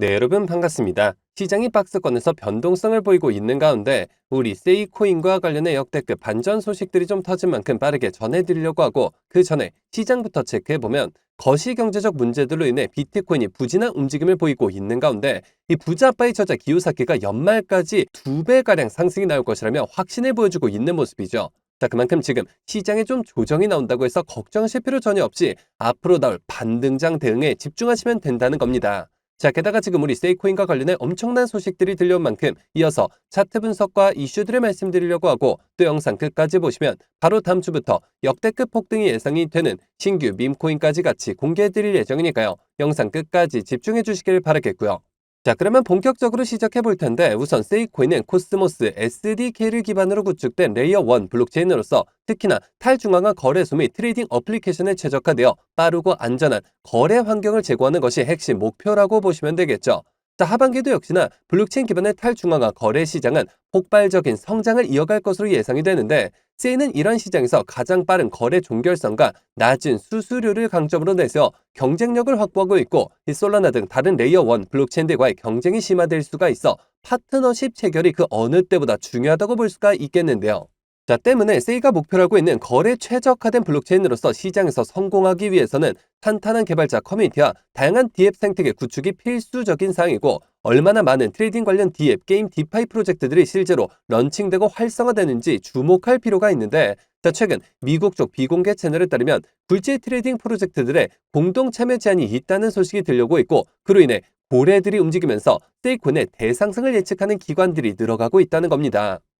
네, 여러분 반갑습니다. 시장이 박스권에서 변동성을 보이고 있는 가운데 우리 세이코인과 관련해 역대급 반전 소식들이 좀 터진 만큼 빠르게 전해드리려고 하고 그 전에 시장부터 체크해보면 거시 경제적 문제들로 인해 비트코인이 부진한 움직임을 보이고 있는 가운데 이 부자빠의 저자 기요사키가 연말까지 두 배가량 상승이 나올 것이라며 확신을 보여주고 있는 모습이죠. 자, 그만큼 지금 시장에 좀 조정이 나온다고 해서 걱정하실 필요 전혀 없이 앞으로 나올 반등장 대응에 집중하시면 된다는 겁니다. 자, 게다가 지금 우리 세이코인과 관련해 엄청난 소식들이 들려온 만큼 이어서 차트 분석과 이슈들을 말씀드리려고 하고 또 영상 끝까지 보시면 바로 다음 주부터 역대급 폭등이 예상이 되는 신규 밈코인까지 같이 공개해드릴 예정이니까요. 영상 끝까지 집중해 주시길 바라겠고요. 자, 그러면 본격적으로 시작해 볼 텐데 우선 세이코인은 코스모스 SDK를 기반으로 구축된 레이어 1 블록체인으로서 특히나 탈중앙화 거래소 및 트레이딩 어플리케이션에 최적화되어 빠르고 안전한 거래 환경을 제공하는 것이 핵심 목표라고 보시면 되겠죠. 자, 하반기도 역시나 블록체인 기반의 탈중앙화 거래 시장은 폭발적인 성장을 이어갈 것으로 예상이 되는데 세이는 이런 시장에서 가장 빠른 거래 종결성과 낮은 수수료를 강점으로 내세워 경쟁력을 확보하고 있고 이 솔라나 등 다른 레이어 1 블록체인들과의 경쟁이 심화될 수가 있어 파트너십 체결이 그 어느 때보다 중요하다고 볼 수가 있겠는데요. 자, 때문에 세이가 목표로 하고 있는 거래 최적화된 블록체인으로서 시장에서 성공하기 위해서는 탄탄한 개발자 커뮤니티와 다양한 디앱 생태계 구축이 필수적인 사항이고 얼마나 많은 트레이딩 관련 디앱, 게임 디파이 프로젝트들이 실제로 런칭되고 활성화되는지 주목할 필요가 있는데 자, 최근 미국 쪽 비공개 채널에 따르면 굴지 트레이딩 프로젝트들의 공동 참여 제한이 있다는 소식이 들려오고 있고 그로 인해 고래들이 움직이면서 세이콘의 대상승을 예측하는 기관들이 늘어가고 있다는 겁니다.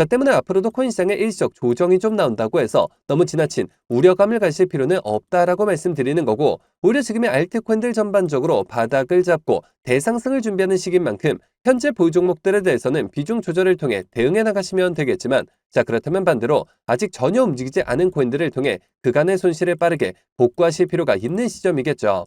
자 때문에 앞으로도 코인 시장에 일시적 조정이 좀 나온다고 해서 너무 지나친 우려감을 가실 필요는 없다라고 말씀드리는 거고 오히려 지금의 알트코인들 전반적으로 바닥을 잡고 대상승을 준비하는 시기인 만큼 현재 보유 종목들에 대해서는 비중 조절을 통해 대응해 나가시면 되겠지만 자 그렇다면 반대로 아직 전혀 움직이지 않은 코인들을 통해 그간의 손실을 빠르게 복구하실 필요가 있는 시점이겠죠.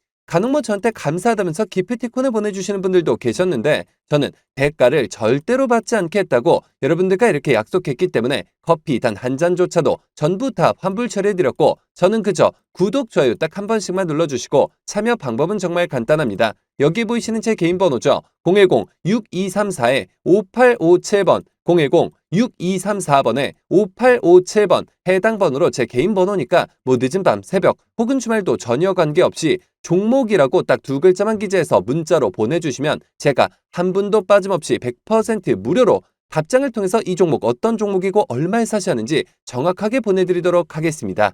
간혹 뭐 저한테 감사하다면서 기프티콘을 보내주시는 분들도 계셨는데 저는 대가를 절대로 받지 않겠다고 여러분들과 이렇게 약속했기 때문에 커피 단 한 잔조차도 전부 다 환불 처리해드렸고 저는 그저 구독, 좋아요 딱 한 번씩만 눌러주시고 참여 방법은 정말 간단합니다. 여기 보이시는 제 개인 번호죠. 010-6234-5857번, 010-6234번에 5857번 해당 번호로 제 개인 번호니까 뭐 늦은 밤, 새벽 혹은 주말도 전혀 관계없이 종목이라고 딱 두 글자만 기재해서 문자로 보내주시면 제가 한 분도 빠짐없이 100% 무료로 답장을 통해서 이 종목 어떤 종목이고 얼마에 사시하는지 정확하게 보내드리도록 하겠습니다.